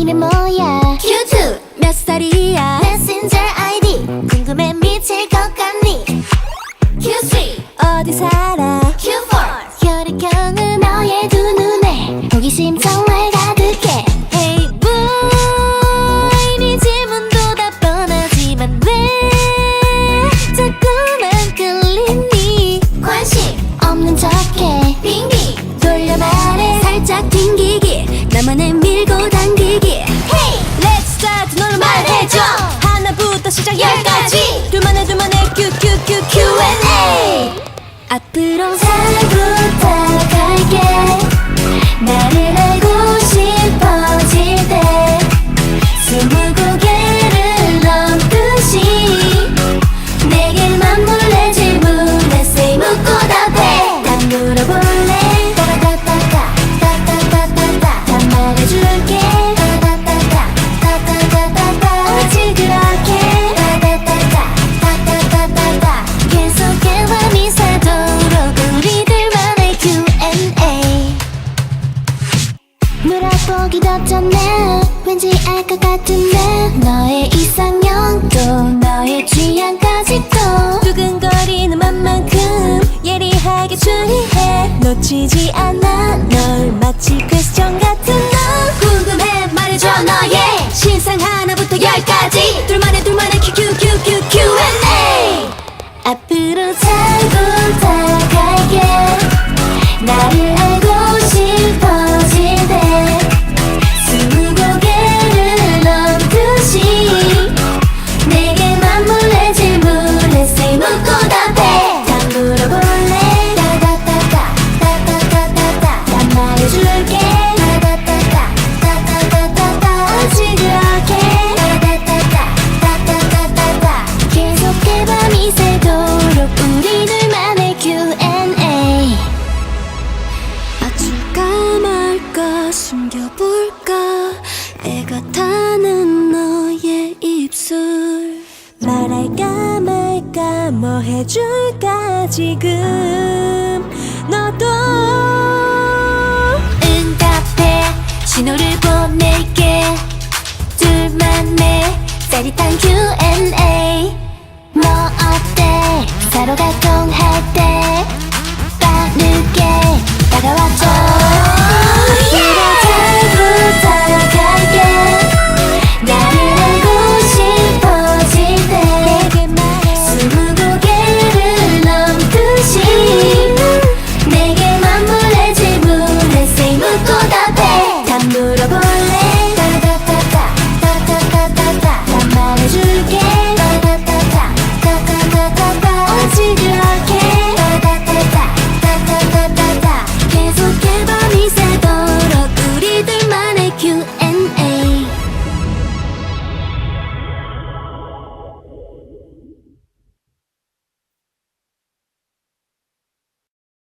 이름 뭐야? 앞으로 살고 속이 덮쳤네. 왠지 알 것 같은데. 너의 이상형도 너의 취향까지도. 두근거리는 맘만큼 예리하게 주의해. 놓치지 않아. 널 마치 퀘스천 같은 너. 궁금해 말해줘 너의 신상 하나부터 열까지. 둘만 걸까? 애가 타는 너의 입술. 말할까 말까 뭐 해줄까 지금 너도? 응답해 신호를 보낼게. 둘만의 짜릿한 Q&A 너 뭐 어때? 서로가 통할 때